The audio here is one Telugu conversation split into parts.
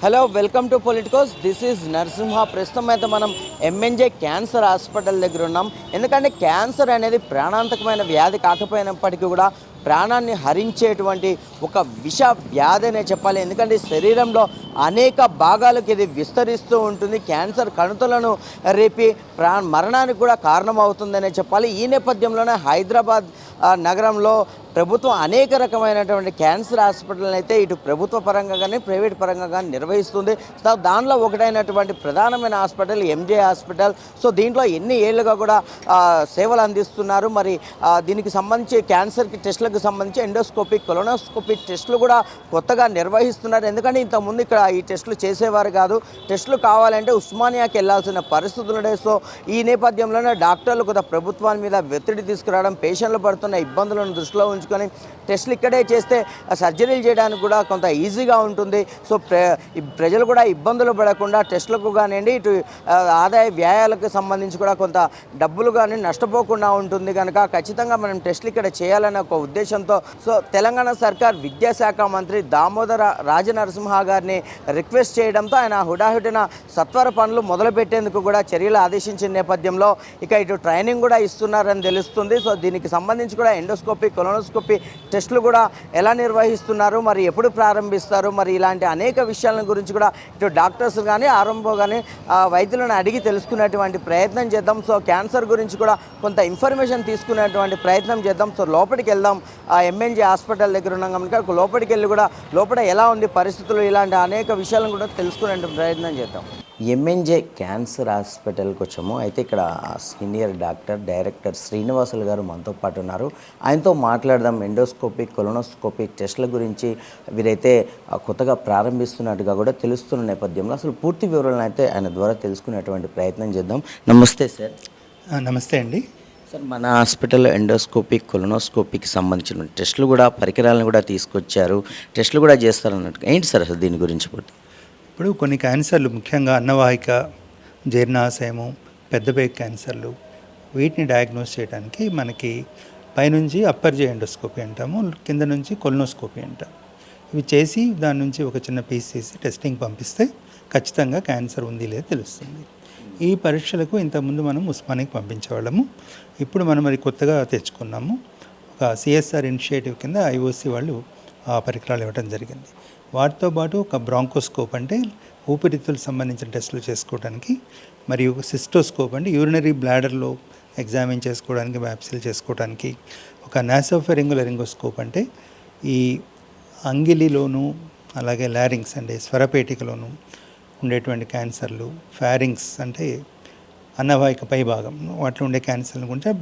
Hello welcome to Politicos this is Narasimha ప్రస్తుతం అయితే మనం ఎంఎన్జే క్యాన్సర్ హాస్పిటల్ దగ్గర ఉన్నాం. ఎందుకంటే క్యాన్సర్ అనేది ప్రాణాంతకమైన వ్యాధి కాకపోయినప్పటికీ కూడా ప్రాణాన్ని హరించేటువంటి ఒక విష వ్యాధి అనే చెప్పాలి. ఎందుకంటే శరీరంలో అనేక భాగాలకు ఇది విస్తరిస్తూ ఉంటుంది. క్యాన్సర్ కణుతలను రేపి ప్రా మరణానికి కూడా కారణమవుతుందనే చెప్పాలి. ఈ నేపథ్యంలోనే హైదరాబాద్ నగరంలో ప్రభుత్వం అనేక రకమైనటువంటి క్యాన్సర్ హాస్పిటల్ అయితే ఇటు ప్రభుత్వ పరంగా కానీ ప్రైవేట్ పరంగా కానీ నిర్వహిస్తుంది. సో దానిలో ఒకటైనటువంటి ప్రధానమైన హాస్పిటల్ ఎంజే హాస్పిటల్. సో దీంట్లో ఎన్ని ఏళ్ళుగా కూడా సేవలు అందిస్తున్నారు. మరి దీనికి సంబంధించి క్యాన్సర్కి టెస్టులకు సంబంధించి ఎండోస్కోపిక్ కొలోనోస్కోపిక్ టెస్టులు కూడా కొత్తగా నిర్వహిస్తున్నారు. ఎందుకంటే ఇంతకుముందు ఇక్కడ ఈ టెస్టులు చేసేవారు కాదు. టెస్టులు కావాలంటే ఉస్మానియాకి వెళ్ళాల్సిన పరిస్థితులు ఉన్నాయి సో ఈ నేపథ్యంలోనే డాక్టర్లు కూడా ప్రభుత్వాల మీద ఒత్తిడి తీసుకురావడం పేషెంట్లు పడుతున్న ఇబ్బందులను దృష్టిలో ఉంచు టెస్టులు ఇక్కడే చేస్తే సర్జరీలు చేయడానికి కూడా కొంత ఈజీగా ఉంటుంది. సో ప్రజలు కూడా ఇబ్బందులు పడకుండా టెస్టులకు కానివ్వండి ఇటు ఆదాయ వ్యయాలకు సంబంధించి కూడా కొంత డబ్బులు కానీ నష్టపోకుండా ఉంటుంది కనుక ఖచ్చితంగా మనం టెస్టులు ఇక్కడ చేయాలనే ఒక ఉద్దేశంతో. సో తెలంగాణ సర్కార్ విద్యాశాఖ మంత్రి దామోదర రాజనరసింహ గారిని రిక్వెస్ట్ చేయడంతో ఆయన హుడాహుటిన సత్వర పనులు మొదలుపెట్టేందుకు కూడా చర్యలు ఆదేశించిన నేపథ్యంలో ఇక ఇటు ట్రైనింగ్ కూడా ఇస్తున్నారని తెలుస్తుంది. సో దీనికి సంబంధించి కూడా ఎండోస్కోపీ టెస్టులు కూడా ఎలా నిర్వహిస్తున్నారు మరి ఎప్పుడు ప్రారంభిస్తారు మరి ఇలాంటి అనేక విషయాల గురించి కూడా ఇటు డాక్టర్స్ కానీ ఆరంభం కానీ వైద్యులను అడిగి తెలుసుకునేటువంటి ప్రయత్నం చేద్దాం. సో క్యాన్సర్ గురించి కూడా కొంత ఇన్ఫర్మేషన్ తీసుకునేటువంటి ప్రయత్నం చేద్దాం. సో లోపలికి వెళ్దాం. ఆ ఎంఎన్జీ హాస్పిటల్ దగ్గర ఉన్నాం కనుక లోపలికి వెళ్ళి కూడా లోపల ఎలా ఉంది పరిస్థితులు ఇలాంటి అనేక విషయాలను కూడా తెలుసుకునే ప్రయత్నం చేద్దాం. ఎంఎన్జే క్యాన్సర్ హాస్పిటల్కి వచ్చాము. అయితే ఇక్కడ సీనియర్ డాక్టర్ డైరెక్టర్ శ్రీనివాసులు గారు మనతో పాటు ఉన్నారు. ఆయనతో మాట్లాడదాం. ఎండోస్కోపిక్ కొలోనోస్కోపిక్ టెస్టుల గురించి వీరైతే కొత్తగా ప్రారంభిస్తున్నట్టుగా కూడా తెలుస్తున్న నేపథ్యంలో అసలు పూర్తి వివరాలను అయితే ఆయన ద్వారా తెలుసుకునేటువంటి ప్రయత్నం చేద్దాం. నమస్తే సార్. నమస్తే అండి. సార్ మన హాస్పిటల్లో ఎండోస్కోపిక్ కొలోనోస్కోపిక్ సంబంధించిన టెస్టులు కూడా పరికరాలను కూడా తీసుకొచ్చారు. టెస్టులు కూడా చేస్తారన్నట్టు ఏంటి సార్ అసలు దీని గురించి పూర్తి ఇప్పుడు కొన్ని క్యాన్సర్లు ముఖ్యంగా అన్నవాహిక జీర్ణాశయము పెద్దపేక క్యాన్సర్లు వీటిని డయాగ్నోస్ చేయడానికి మనకి పైనుంచి అప్పర్ జే ఎండోస్కోపీ అంటాము కింద నుంచి కొలనోస్కోపీ అంటాం. ఇవి చేసి దాని నుంచి ఒక చిన్న పీస్ తీసి టెస్టింగ్ పంపిస్తే ఖచ్చితంగా క్యాన్సర్ ఉంది లేదా తెలుస్తుంది. ఈ పరీక్షలకు ఇంతకుముందు మనం ఉస్మానికి పంపించేవాళ్ళము. ఇప్పుడు మనం మరి కొత్తగా తెచ్చుకున్నాము. ఒక సిఎస్ఆర్ ఇనిషియేటివ్ కింద ఐఓసి వాళ్ళు ఆ పరికరాలు ఇవ్వడం జరిగింది. వాటితో పాటు ఒక బ్రాంకోస్కోప్ అంటే ఊపిరితిత్తులకు సంబంధించిన టెస్టులు చేసుకోవడానికి మరియు సిస్టోస్కోప్ అంటే యూరినరీ బ్లాడర్లో ఎగ్జామిన్ చేసుకోవడానికి వ్యాప్సీలు చేసుకోవడానికి ఒక నాసోఫెరింగుల రింగోస్కోప్ అంటే ఈ అంగిలిలోను అలాగే లారింగ్స్ అంటే స్వరపేటికలోను ఉండేటువంటి క్యాన్సర్లు ఫ్యారింగ్స్ అంటే అన్నవాహిక పై భాగం వాటిలో ఉండే క్యాన్సర్ల గురించి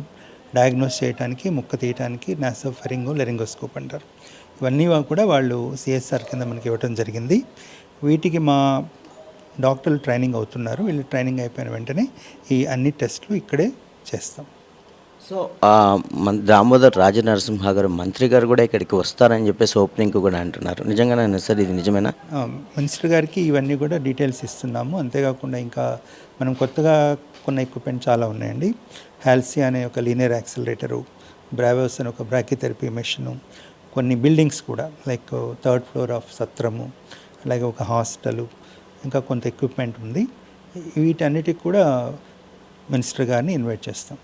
డయాగ్నోస్ చేయడానికి ముక్క తీయటానికి నాసోఫెరింగో లెరింగోస్కోప్ అంటారు. ఇవన్నీ కూడా వాళ్ళు సిఎస్ఆర్ కింద మనకి ఇవ్వడం జరిగింది. వీటికి మా డాక్టర్లు ట్రైనింగ్ అవుతున్నారు. వీళ్ళు ట్రైనింగ్ అయిపోయిన వెంటనే ఈ అన్ని టెస్టులు ఇక్కడే చేస్తాం. సో మన దామోదర్ రాజనరసింహ గారు మంత్రి గారు కూడా ఇక్కడికి వస్తారని చెప్పేసి ఓపెనింగ్ కూడా అంటున్నారు. నిజంగానే సార్ ఇది నిజమేనా? మినిస్టర్ గారికి ఇవన్నీ కూడా డీటెయిల్స్ ఇస్తున్నాము. అంతేకాకుండా ఇంకా మనం కొత్తగా కొన్న ఎక్విప్మెంట్ చాలా ఉన్నాయండి. హాల్సీ అనే ఒక లీనియర్ యాక్సిలరేటరు బ్రావోస్ అనే ఒక బ్రాకిథెరపీ మెషిను కొన్ని బిల్డింగ్స్ కూడా లైక్ థర్డ్ ఫ్లోర్ ఆఫ్ సత్రము అలాగే ఒక హాస్టలు ఇంకా కొంత ఎక్విప్మెంట్ ఉంది. వీటన్నిటికి కూడా మినిస్టర్ గారిని ఇన్వైట్ చేస్తాం.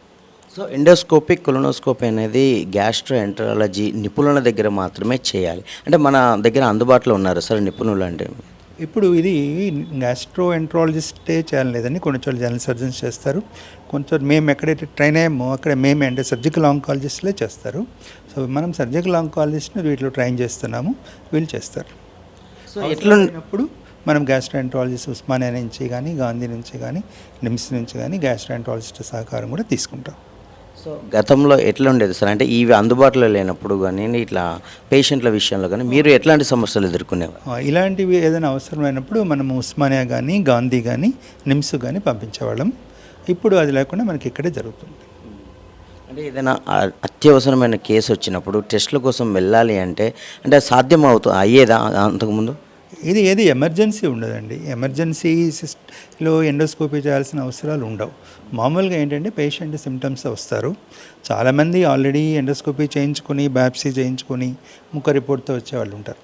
సో ఎండోస్కోపిక్ కొలనోస్కోపీ అనేది గ్యాస్ట్రో ఎంట్రాలజీ నిపుణుల దగ్గర మాత్రమే చేయాలి. అంటే మన దగ్గర అందుబాటులో ఉన్నారు సార్ నిపుణులు అంటే? ఇప్పుడు ఇది గ్యాస్ట్రో ఎంట్రాలజిస్టే చేయాలి లేదని కొన్ని చోట్ల జనరల్ సర్జన్స్ చేస్తారు. కొంచెం మేము ఎక్కడైతే ట్రైన్ అయ్యామో అక్కడ మేమే అంటే సర్జికల్ ఆంకాలజిస్ట్లే చేస్తారు. సో మనం సర్జికల్ ఆంకాలజిస్ట్ని వీటిలో ట్రైన్ చేస్తున్నాము. వీళ్ళు చేస్తారు. సో ఎట్లా ఎట్లున్నప్పుడు మనం గ్యాస్ట్రో ఎంట్రాలజిస్ట్ ఉస్మానియా నుంచి కానీ గాంధీ నుంచి కానీ నిమ్స్ నుంచి కానీ గ్యాస్ట్రో ఎంట్రాలజిస్ట్ సహకారం కూడా తీసుకుంటాం. సో గతంలో ఎట్లా ఉండేది సార్? అంటే ఇవి అందుబాటులో లేనప్పుడు కానీ ఇట్లా పేషెంట్ల విషయంలో కానీ మీరు ఎట్లాంటి సమస్యలు ఎదుర్కొనేవారు? ఇలాంటివి ఏదైనా అవసరమైనప్పుడు మనము ఉస్మానియా కానీ గాంధీ కానీ నిమ్స్ కానీ పంపించేవాళ్ళం. ఇప్పుడు అది లేకుండా మనకి ఇక్కడే జరుగుతుంది. అంటే ఏదైనా అత్యవసరమైన కేసు వచ్చినప్పుడు టెస్టుల కోసం వెళ్ళాలి అంటే అంటే సాధ్యం అవుతుంది అయ్యేదా అంతకుముందు? ఇది ఏది ఎమర్జెన్సీ ఉండదండి. ఎమర్జెన్సీ సిస్ట్లో ఎండోస్కోపీ చేయాల్సిన అవసరాలు ఉండవు. మామూలుగా ఏంటంటే పేషెంట్ సిమ్టమ్స్ వస్తారు. చాలామంది ఆల్రెడీ ఎండోస్కోపీ చేయించుకొని బ్యాప్సీ చేయించుకొని ముఖ రిపోర్ట్తో వచ్చే వాళ్ళు ఉంటారు.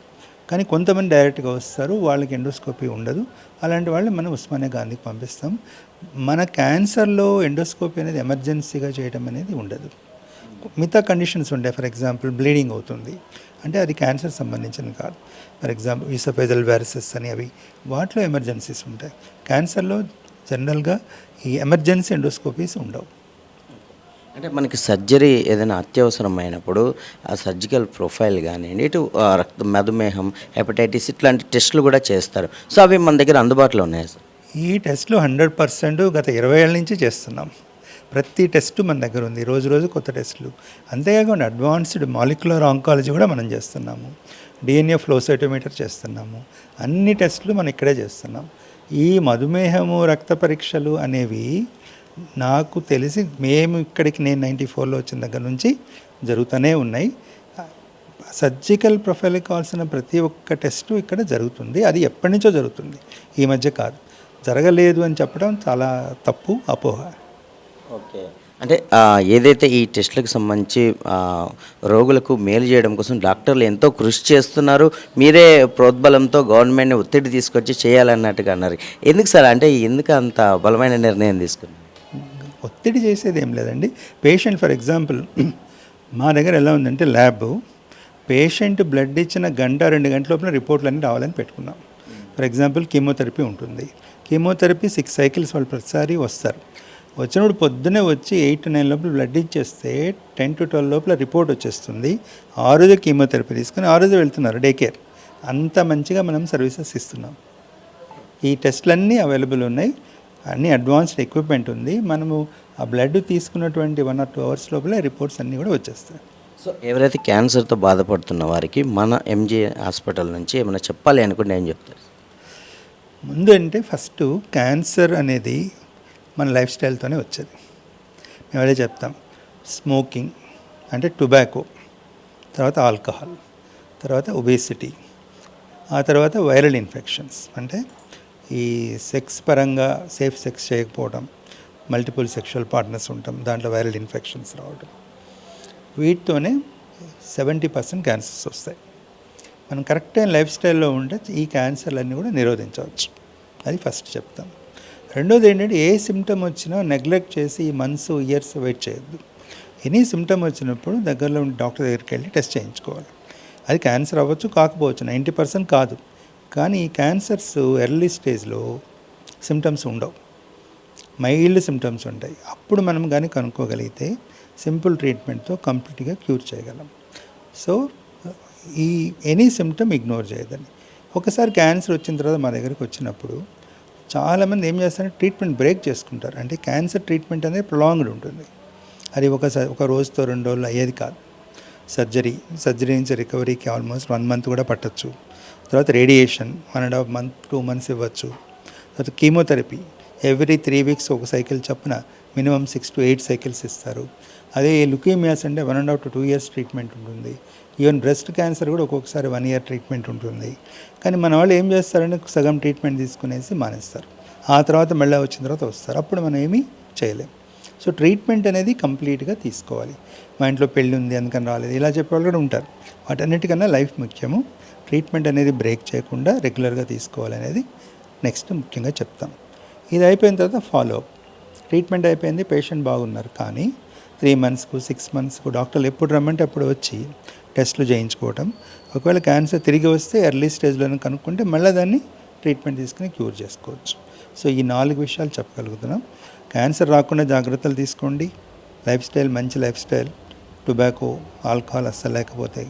కానీ కొంతమంది డైరెక్ట్గా వస్తారు వాళ్ళకి ఎండోస్కోపీ ఉండదు. అలాంటి వాళ్ళని మనం ఉస్మానియా గాంధీకి పంపిస్తాం. మన క్యాన్సర్లో ఎండోస్కోపీ అనేది ఎమర్జెన్సీగా చేయడం అనేది ఉండదు. మిగతా కండిషన్స్ ఉంటాయి. ఫర్ ఎగ్జాంపుల్ బ్లీడింగ్ అవుతుంది. అంటే అది క్యాన్సర్ సంబంధించిన కాదు. ఫర్ ఎగ్జాంపుల్ ఈసోఫేజల్ వ్యారసెస్ అని అవి వాటిలో ఎమర్జెన్సీస్ ఉంటాయి. క్యాన్సర్లో జనరల్గా ఈ ఎమర్జెన్సీ ఎండోస్కోపీస్ ఉండవు. అంటే మనకి సర్జరీ ఏదైనా అత్యవసరమైనప్పుడు ఆ సర్జికల్ ప్రొఫైల్ కానివ్వండి ఇటు రక్త మధుమేహం హెపటైటిస్ ఇట్లాంటి టెస్టులు కూడా చేస్తారు. సో అవి మన దగ్గర అందుబాటులో ఉన్నాయి సార్? ఈ టెస్ట్లు హండ్రెడ్ పర్సెంట్ గత ఇరవై ఏళ్ళ నుంచి చేస్తున్నాం. ప్రతి టెస్ట్ మన దగ్గర ఉంది. రోజు రోజు కొత్త టెస్టులు. అంతేకాకుండా అడ్వాన్స్డ్ మాలిక్యులర్ ఆంకాలజీ కూడా మనం చేస్తున్నాము. డిఎన్ఏ ఫ్లోసైటోమీటర్ చేస్తున్నాము. అన్ని టెస్టులు మనం ఇక్కడే చేస్తున్నాం. ఈ మధుమేహము రక్త పరీక్షలు అనేవి నాకు తెలిసి మేము ఇక్కడికి నేను నైంటీ ఫోర్లో వచ్చిన దగ్గర నుంచి జరుగుతూనే ఉన్నాయి. సర్జికల్ ప్రొఫైల్కి కావాల్సిన ప్రతి ఒక్క టెస్టు ఇక్కడ జరుగుతుంది. అది ఎప్పటి నుంచో జరుగుతుంది. ఈ మధ్య కాదు. జరగలేదు అని చెప్పడం చాలా తప్పు అపోహ. ఓకే. అంటే ఏదైతే ఈ టెస్టులకు సంబంధించి రోగులకు మేలు చేయడం కోసం డాక్టర్లు ఎంతో కృషి చేస్తున్నారు మీరే ప్రోద్బలంతో గవర్నమెంట్ని ఒత్తిడి తీసుకొచ్చి చేయాలన్నట్టుగా అన్నారు. ఎందుకు సార్? అంటే ఎందుకు అంత బలమైన నిర్ణయం తీసుకున్నారు? ఒత్తిడి చేసేది ఏం లేదండి. పేషెంట్ ఫర్ ఎగ్జాంపుల్ మా దగ్గర ఎలా ఉందంటే ల్యాబ్ పేషెంట్ బ్లడ్ ఇచ్చిన గంట రెండు గంటల లోపల రిపోర్ట్లన్నీ రావాలని పెట్టుకున్నాం. ఫర్ ఎగ్జాంపుల్ కీమోథెరపీ ఉంటుంది. కీమోథెరపీ సిక్స్ సైకిల్స్ వాళ్ళు ప్రతిసారి వస్తారు. వచ్చినప్పుడు పొద్దునే వచ్చి ఎయిట్ టు నైన్ లోపల బ్లడ్ ఇచ్చేస్తే టెన్ టు ట్వెల్వ్ లోపల రిపోర్ట్ వచ్చేస్తుంది. ఆ రోజు కీమోథెరపీ తీసుకుని ఆ రోజు వెళ్తున్నారు డే కేర్. అంత మంచిగా మనం సర్వీసెస్ ఇస్తున్నాం. ఈ టెస్ట్లన్నీ అవైలబుల్ ఉన్నాయి. అన్ని అడ్వాన్స్డ్ ఎక్విప్మెంట్ ఉంది. మనము ఆ బ్లడ్ తీసుకున్నటువంటి వన్ ఆర్ టూ అవర్స్ లోపల రిపోర్ట్స్ అన్నీ కూడా వచ్చేస్తాయి. సో ఎవరైతే క్యాన్సర్తో బాధపడుతున్న వారికి మన ఎంజీ హాస్పిటల్ నుంచి ఏమైనా చెప్పాలి అనుకుంటే ఏం చెప్తారు? ముందు అంటే ఫస్ట్ క్యాన్సర్ అనేది మన లైఫ్ స్టైల్తోనే వచ్చేది. మేము అదే చెప్తాం. స్మోకింగ్ అంటే టొబాకో తర్వాత ఆల్కహాల్ తర్వాత ఒబేసిటీ ఆ తర్వాత వైరల్ ఇన్ఫెక్షన్స్ అంటే ఈ సెక్స్ పరంగా సేఫ్ సెక్స్ చేయకపోవడం మల్టిపుల్ సెక్షువల్ పార్ట్నర్స్ ఉంటాం దాంట్లో వైరల్ ఇన్ఫెక్షన్స్ రావడం వీటితోనే సెవెంటీ పర్సెంట్ క్యాన్సర్స్ వస్తాయి. మనం కరెక్ట్ అయిన లైఫ్ స్టైల్లో ఉంటే ఈ క్యాన్సర్లన్నీ కూడా నిరోధించవచ్చు. అది ఫస్ట్ చెప్తాం. రెండోది ఏంటంటే ఏ సిమ్టమ్ వచ్చినా నెగ్లెక్ట్ చేసి ఈ మంత్స్ ఇయర్స్ వెయిట్ చేయొద్దు. ఎనీ సిమ్టమ్ వచ్చినప్పుడు దగ్గరలో ఉన్న డాక్టర్ దగ్గరికి వెళ్ళి టెస్ట్ చేయించుకోవాలి. అది క్యాన్సర్ అవ్వచ్చు కాకపోవచ్చు నైంటీ పర్సెంట్ కాదు. కానీ ఈ క్యాన్సర్స్ ఎర్లీ స్టేజ్లో సిమ్టమ్స్ ఉండవు. మైల్డ్ సిమ్టమ్స్ ఉంటాయి. అప్పుడు మనం కానీ కనుక్కోగలిగితే సింపుల్ ట్రీట్మెంట్తో కంప్లీట్గా క్యూర్ చేయగలం. సో ఈ ఎనీ సిమ్టమ్ ఇగ్నోర్ చేయదని ఒకసారి క్యాన్సర్ వచ్చిన తర్వాత మా దగ్గరికి వచ్చినప్పుడు చాలామంది ఏం చేస్తారంటే ట్రీట్మెంట్ బ్రేక్ చేసుకుంటారు. అంటే క్యాన్సర్ ట్రీట్మెంట్ అనేది ప్రొలాంగ్డ్ ఉంటుంది. అది ఒక ఒక రోజుతో రెండు రోజులు అయ్యేది కాదు. సర్జరీ సర్జరీ నుంచి రికవరీకి ఆల్మోస్ట్ వన్ మంత్ కూడా పట్టచ్చు. తర్వాత radiation one and half month two months ఇవ్వచ్చు. తర్వాత కీమోథెరపీ. ఎవ్రీ త్రీ వీక్స్ ఒక సైకిల్ చొప్పున minimum six to eight cycles ఇస్తారు. అదే లుకేమియాస్ అంటే one and half to two years treatment ఉంటుంది. ఈవెన్ బ్రెస్ట్ క్యాన్సర్ కూడా ఒక్కొక్కసారి వన్ ఇయర్ ట్రీట్మెంట్ ఉంటుంది. కానీ మన వాళ్ళు ఏం చేస్తారంటే సగం ట్రీట్మెంట్ తీసుకునేసి మానేస్తారు. ఆ తర్వాత మళ్ళీ వచ్చిన తర్వాత వస్తారు. అప్పుడు మనం ఏమీ చేయలేం. సో ట్రీట్మెంట్ అనేది కంప్లీట్గా తీసుకోవాలి. మా ఇంట్లో పెళ్ళి ఉంది అందుకని రాలేదు. ఇలా చెప్పేవాళ్ళు కూడా ఉంటారు. వాటన్నిటికన్నా లైఫ్ ముఖ్యము. ట్రీట్మెంట్ అనేది బ్రేక్ చేయకుండా రెగ్యులర్గా తీసుకోవాలనేది నెక్స్ట్ ముఖ్యంగా చెప్తాం. ఇది అయిపోయిన తర్వాత ఫాలో అప్. ట్రీట్మెంట్ అయిపోయింది పేషెంట్ బాగున్నారు కానీ త్రీ మంత్స్కు సిక్స్ మంత్స్కు డాక్టర్లు ఎప్పుడు రమ్మంటే అప్పుడు వచ్చి టెస్ట్లు చేయించుకోవటం. ఒకవేళ క్యాన్సర్ తిరిగి వస్తే ఎర్లీ స్టేజ్లోనే కనుక్కుంటే మళ్ళీ దాన్ని ట్రీట్మెంట్ తీసుకుని క్యూర్ చేసుకోవచ్చు. సో ఈ నాలుగు విషయాలు చెప్పగలుగుతున్నాం. క్యాన్సర్ రాకుండా జాగ్రత్తలు తీసుకోండి. లైఫ్ స్టైల్ మంచి లైఫ్ స్టైల్. టొబాకో ఆల్కహాల్ అస్సలు లేకపోతే.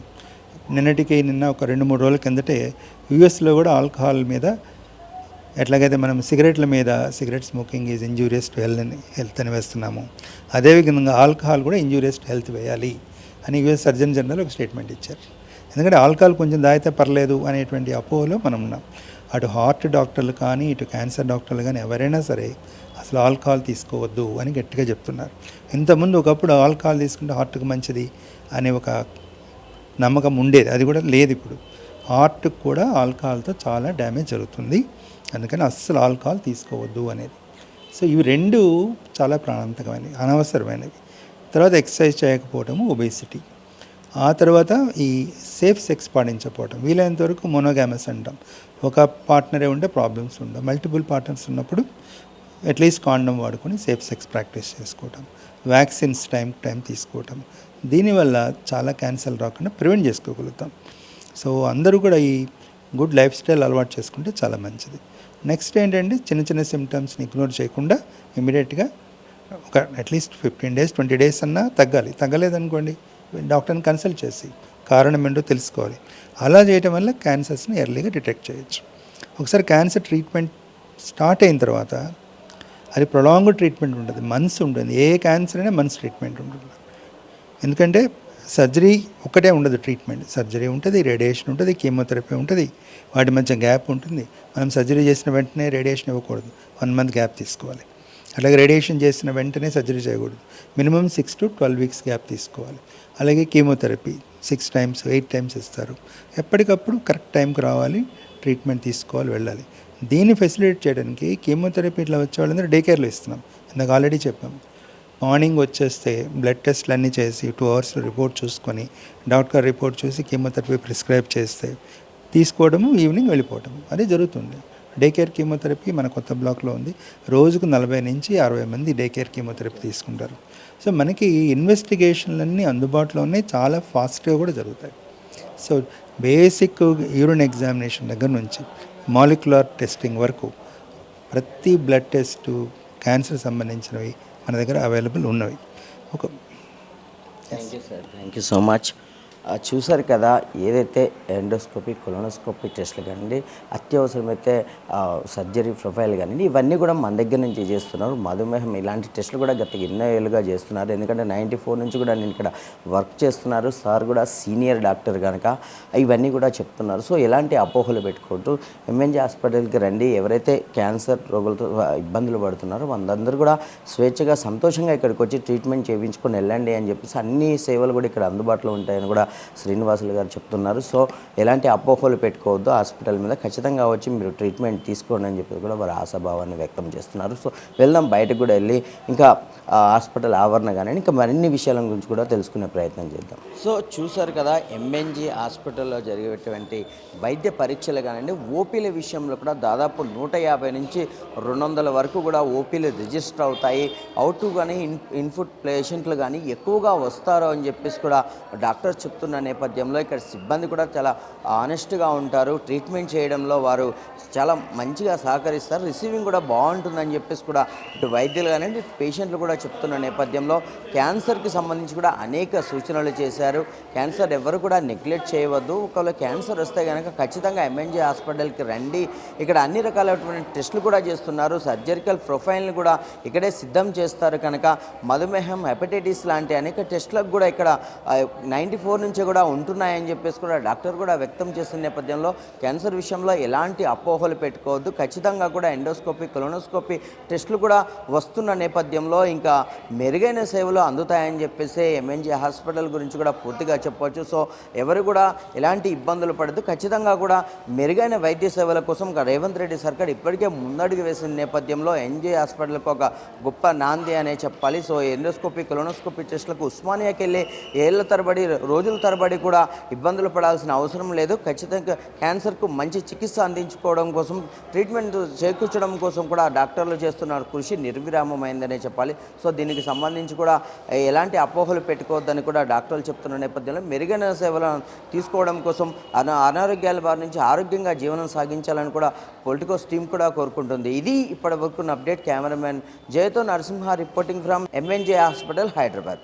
నిన్నటికి నిన్న ఒక రెండు మూడు రోజుల కిందటే యూఎస్లో కూడా ఆల్కహాల్ మీద ఎట్లాగైతే మనం సిగరెట్ల మీద cigarette smoking is injurious to health అని హెల్త్ అని వేస్తున్నాము. అదేవిధంగా ఆల్కహాల్ కూడా ఇంజూరియస్ టు హెల్త్ వేయాలి అని యుఎస్ సర్జన్ జనరల్ ఒక స్టేట్మెంట్ ఇచ్చారు. ఎందుకంటే ఆల్కహాల్ కొంచెం దాయితే పర్లేదు అనేటువంటి అపోహలో మనం ఉన్నాం. అటు హార్ట్ డాక్టర్లు కానీ ఇటు క్యాన్సర్ డాక్టర్లు కానీ ఎవరైనా సరే అసలు ఆల్కహాల్ తీసుకోవద్దు అని గట్టిగా చెప్తున్నారు. ఇంతకుముందు ఒకప్పుడు ఆల్కహాల్ తీసుకుంటే హార్ట్కి మంచిది అనే ఒక నమ్మకం ఉండేది. అది కూడా లేదు ఇప్పుడు. హార్ట్కి కూడా ఆల్కహాల్తో చాలా డ్యామేజ్ జరుగుతుంది. అందుకని అస్సలు ఆల్కహాల్ తీసుకోవద్దు అనేది. సో ఇవి రెండు చాలా ప్రాణాంతకమైనవి అనవసరమైనవి. తర్వాత ఎక్సర్సైజ్ చేయకపోవటము ఒబేసిటీ. ఆ తర్వాత ఈ సేఫ్ సెక్స్ పాటించకపోవటం వీలైనంత వరకు మొనోగామస్ అంటాం. ఒక పార్ట్నరే ఉంటే ప్రాబ్లమ్స్ ఉండవు. మల్టిపుల్ పార్ట్నర్స్ ఉన్నప్పుడు అట్లీస్ట్ కాండం వాడుకొని సేఫ్ సెక్స్ ప్రాక్టీస్ చేసుకోవటం. వ్యాక్సిన్స్ టైం టైం తీసుకోవటం. దీనివల్ల చాలా క్యాన్సర్ రాకుండా ప్రివెంట్ చేసుకోగలుగుతాం. సో అందరూ కూడా ఈ గుడ్ లైఫ్ స్టైల్ అలవాటు చేసుకుంటే చాలా మంచిది. నెక్స్ట్ ఏంటంటే చిన్న చిన్న సిమ్టమ్స్ని ఇగ్నోర్ చేయకుండా ఇమీడియట్గా ఒక at least fifteen days twenty days అన్నా తగ్గాలి. తగ్గలేదనుకోండి డాక్టర్ని కన్సల్ట్ చేసి కారణం ఏంటో తెలుసుకోవాలి. అలా చేయటం వల్ల క్యాన్సర్స్ని ఎర్లీగా డిటెక్ట్ చేయొచ్చు. ఒకసారి క్యాన్సర్ ట్రీట్మెంట్ స్టార్ట్ అయిన తర్వాత అది ప్రొలాంగ్ ట్రీట్మెంట్ ఉంటుంది. మంత్స్ ఉంటుంది. ఏ క్యాన్సర్ అయినా మంత్స్ ట్రీట్మెంట్ ఉంటుంది. ఎందుకంటే సర్జరీ ఒక్కటే ఉండదు ట్రీట్మెంట్. సర్జరీ ఉంటుంది రేడియేషన్ ఉంటుంది కీమోథెరపీ ఉంటుంది వాటి మధ్య గ్యాప్ ఉంటుంది. మనం సర్జరీ చేసిన వెంటనే రేడియేషన్ ఇవ్వకూడదు. వన్ మంత్ గ్యాప్ తీసుకోవాలి. అలాగే రేడియేషన్ చేసిన వెంటనే సర్జరీ చేయకూడదు. Minimum six to twelve weeks gap తీసుకోవాలి. అలాగే chemotherapy six times eight times ఇస్తారు. ఎప్పటికప్పుడు కరెక్ట్ టైంకి రావాలి ట్రీట్మెంట్ తీసుకోవాలి వెళ్ళాలి. దీన్ని ఫెసిలిటేట్ చేయడానికి కీమోథెరపీ ఇట్లా వచ్చే వాళ్ళందరూ డే కేర్లో ఇస్తున్నాం. ఇందాక ఆల్రెడీ చెప్పాము మార్నింగ్ వచ్చేస్తే బ్లడ్ టెస్ట్లు అన్నీ చేసి టూ అవర్స్ రిపోర్ట్ చూసుకొని డాక్టర్ రిపోర్ట్ చూసి కీమోథెరపీ ప్రిస్క్రైబ్ చేస్తే తీసుకోవడము ఈవినింగ్ వెళ్ళిపోవడం అది జరుగుతుంది. డే కేర్ కీమోథెరపీ మన కొత్త బ్లాక్లో ఉంది. రోజుకు నలభై నుంచి అరవై మంది డే కేర్ కీమోథెరపీ తీసుకుంటారు. సో మనకి ఇన్వెస్టిగేషన్లన్నీ అందుబాటులో ఉన్నాయి. చాలా ఫాస్ట్గా కూడా జరుగుతాయి. సో బేసిక్ యూరిన్ ఎగ్జామినేషన్ దగ్గర నుంచి మాలిక్యులర్ టెస్టింగ్ వరకు ప్రతి బ్లడ్ టెస్టు క్యాన్సర్ సంబంధించినవి మన దగ్గర అవైలబుల్ ఉన్నవి. ఒక thank you sir thank you so much చూసారు కదా ఏదైతే ఎండోస్కోపీ కొలోనోస్కోపీ టెస్ట్లు కానివ్వండి అత్యవసరమైతే సర్జరీ ప్రొఫైల్ కానివ్వండి ఇవన్నీ కూడా మన దగ్గర నుంచి చేస్తున్నారు. మధుమేహం ఇలాంటి టెస్టులు కూడా గత ఎన్నో ఏళ్ళుగా చేస్తున్నారు. ఎందుకంటే నైంటీ ఫోర్ నుంచి కూడా నేను ఇక్కడ వర్క్ చేస్తున్నారు. సార్ కూడా సీనియర్ డాక్టర్ కనుక ఇవన్నీ కూడా చెప్తున్నారు. సో ఎలాంటి అపోహలు పెట్టుకుంటూ ఎంఎన్జీ హాస్పిటల్కి రండి. ఎవరైతే క్యాన్సర్ రోగులతో ఇబ్బందులు పడుతున్నారో వాళ్ళందరూ కూడా స్వేచ్ఛగా సంతోషంగా ఇక్కడికి వచ్చి ట్రీట్మెంట్ చేయించుకొని వెళ్ళండి అని చెప్పేసి అన్ని సేవలు కూడా ఇక్కడ అందుబాటులో ఉంటాయని కూడా శ్రీనివాసులు గారు చెప్తున్నారు. సో ఎలాంటి అపోహలు పెట్టుకోవద్దు. హాస్పిటల్ మీద ఖచ్చితంగా వచ్చి మీరు ట్రీట్మెంట్ తీసుకోండి అని చెప్పి కూడా వారు ఆశాభావాన్ని వ్యక్తం చేస్తున్నారు. సో వెళ్దాం బయటకు కూడా వెళ్ళి ఇంకా హాస్పిటల్ ఆవరణ కానీ ఇంకా మరిన్ని విషయాల గురించి కూడా తెలుసుకునే ప్రయత్నం చేద్దాం. సో చూసారు కదా ఎంఎన్జి హాస్పిటల్లో జరిగేటువంటి వైద్య పరీక్షలు కానివ్వండి ఓపీల విషయంలో కూడా దాదాపు నూట యాభై నుంచి రెండు వందల వరకు కూడా ఓపీలు రిజిస్టర్ అవుతాయి. అవుట్ కానీ ఇన్ ఇన్ఫుట్ పేషెంట్లు కానీ ఎక్కువగా వస్తారు అని చెప్పేసి కూడా డాక్టర్ చెప్తున్న నేపథ్యంలో ఇక్కడ సిబ్బంది కూడా చాలా ఆనెస్ట్గా ఉంటారు. ట్రీట్మెంట్ చేయడంలో వారు చాలా మంచిగా సహకరిస్తారు. రిసీవింగ్ కూడా బాగుంటుందని చెప్పేసి కూడా ఇటు వైద్యులు కానివ్వండి పేషెంట్లు కూడా చెప్తున్న నేపథ్యంలో క్యాన్సర్కి సంబంధించి కూడా అనేక సూచనలు చేశారు. క్యాన్సర్ ఎవరు కూడా నెగ్లెక్ట్ చేయవద్దు. ఒకవేళ క్యాన్సర్ వస్తే కనుక ఖచ్చితంగా ఎంఎన్జీ హాస్పిటల్కి రండి. ఇక్కడ అన్ని రకాలైనటువంటి టెస్టులు కూడా చేస్తున్నారు. సర్జరికల్ ప్రొఫైల్ని కూడా ఇక్కడే సిద్ధం చేస్తారు కనుక. మధుమేహం హెపటైటిస్ లాంటి అనేక టెస్టులకు కూడా ఇక్కడ నైంటీ ఫోర్ నుంచి కూడా ఉంటున్నాయని చెప్పేసి కూడా డాక్టర్ కూడా వ్యక్తం చేస్తున్న నేపథ్యంలో క్యాన్సర్ విషయంలో ఎలాంటి అపోహలు పెట్టుకోవద్దు. ఖచ్చితంగా కూడా ఎండోస్కోపీ కొలోనోస్కోపీ టెస్టులు కూడా వస్తున్న నేపథ్యంలో ఇంకా మెరుగైన సేవలు అందుతాయని చెప్పేసి ఎంఎన్జీ హాస్పిటల్ గురించి కూడా పూర్తిగా చెప్పవచ్చు సో ఎవరు కూడా ఎలాంటి ఇబ్బందులు పడదు ఖచ్చితంగా కూడా మెరుగైన వైద్య సేవల కోసం రేవంత్ రెడ్డి సర్కార్ ఇప్పటికే ముందడుగు వేసిన నేపథ్యంలో ఎన్జీ హాస్పిటల్కి ఒక గొప్ప నాంది అనే చెప్పాలి. సో ఎండోస్కోపీ కొలోనోస్కోపీ టెస్టులకు ఉస్మానియాకి వెళ్ళి ఏళ్ళ తరబడి రోజుల తరబడి కూడా ఇబ్బందులు పడాల్సిన అవసరం లేదు. ఖచ్చితంగా క్యాన్సర్కు మంచి చికిత్స అందించుకోవడం కోసం ట్రీట్మెంట్ చేకూర్చడం కోసం కూడా డాక్టర్లు చేస్తున్న కృషి నిర్విరామమైందనే చెప్పాలి. సో దీనికి సంబంధించి కూడా ఎలాంటి అపోహలు పెట్టుకోవద్దని కూడా డాక్టర్లు చెప్తున్న నేపథ్యంలో మెరుగైన సేవలను తీసుకోవడం కోసం అనా అనారోగ్యాల బారి నుంచి ఆరోగ్యంగా జీవనం సాగించాలని కూడా పొలిటికోస్ టీం కూడా కోరుకుంటుంది. ఇది ఇప్పటి వరకు update. Cameraman జయతో Narasimha reporting from MNJ hospital Hyderabad.